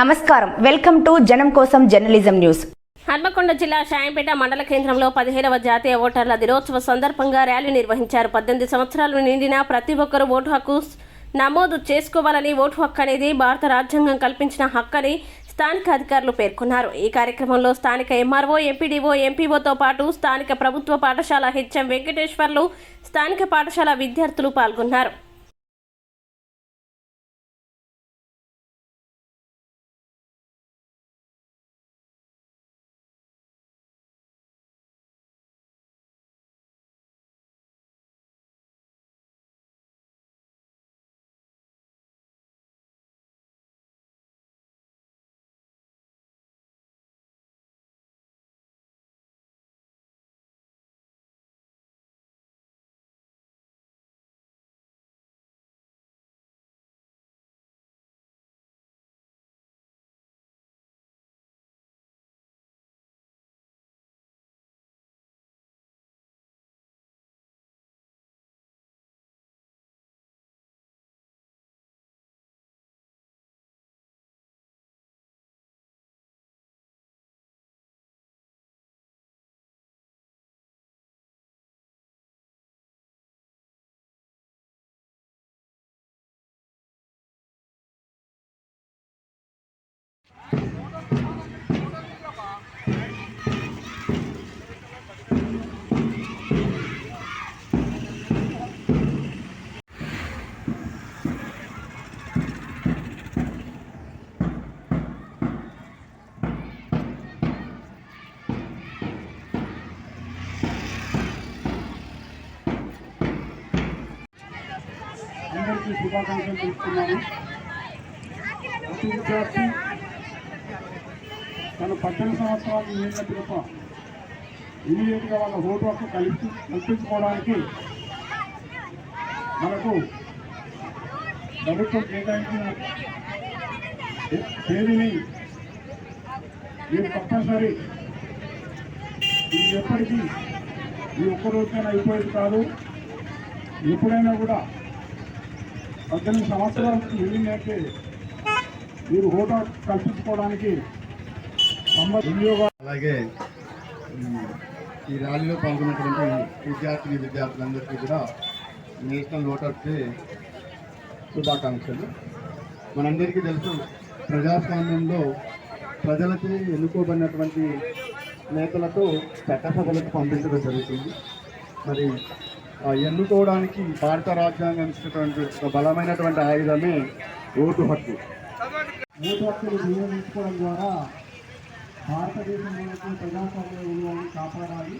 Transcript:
నమస్కారం. Welcome to జనం కోసం జర్నలిజం న్యూస్. హన్మకొండ జిల్లా షాయంపేట మండల కేంద్రంలో పదిహేడవ జాతీయ ఓటర్ల దినోత్సవ సందర్భంగా ర్యాలీ నిర్వహించారు. పద్దెనిమిది సంవత్సరాలు నిండిన ప్రతి ఒక్కరూ ఓటు హక్కు నమోదు చేసుకోవాలని ఓటు హక్కు అనేది భారత రాజ్యాంగం కల్పించిన హక్కని స్థానిక అధికారులు పేర్కొన్నారు. ఈ కార్యక్రమంలో స్థానిక ఎంఆర్ఓ ఎంపీడీఓ ఎంపీఓతో పాటు స్థానిక ప్రభుత్వ పాఠశాల హెచ్ఎం వెంకటేశ్వర్లు స్థానిక పాఠశాల విద్యార్థులు పాల్గొన్నారు. అందరికీ శుభాకాంక్షలు తెలుపుతున్నాను ప్రతి విద్యార్థి తను పద్దెనిమిది సంవత్సరాలు నిండిన పిలుప ఇమీడియట్గా వాళ్ళ ఓటు హక్కు కల్పి కల్పించుకోవడానికి మనకు ప్రభుత్వం కేటాయించిన తేదీని మీరు తప్పనిసరి. ఇది ఎప్పటికీ ఈ ఒక్క రోజున అయిపోయేది కాదు. ఎప్పుడైనా కూడా పద్దెనిమిది సంవత్సరాలకు వెళ్ళినట్టే మీరు హోటా కల్పించుకోవడానికి అలాగే ఈ ర్యాలీలో పాల్గొన్నటువంటి విద్యార్థిని విద్యార్థులందరికీ కూడా నేషనల్ ఓటర్స్ డే శుభాకాంక్షలు. మనందరికీ తెలుసు ప్రజాస్వామ్యంలో ప్రజలకి ఎన్నుకోబడినటువంటి నేతలతో చట్టసభలకు పంపించడం జరుగుతుంది. మరి ఎన్నుకోవడానికి భారత రాజ్యాంగం ఇచ్చినటువంటి ఒక బలమైనటువంటి ఆయుధమే ఓటు హక్కు. ఓటు హక్కును వినియోగించుకోవడం ద్వారా భారతదేశంలో ప్రజాస్వామ్య విలువలను కాపాడాలి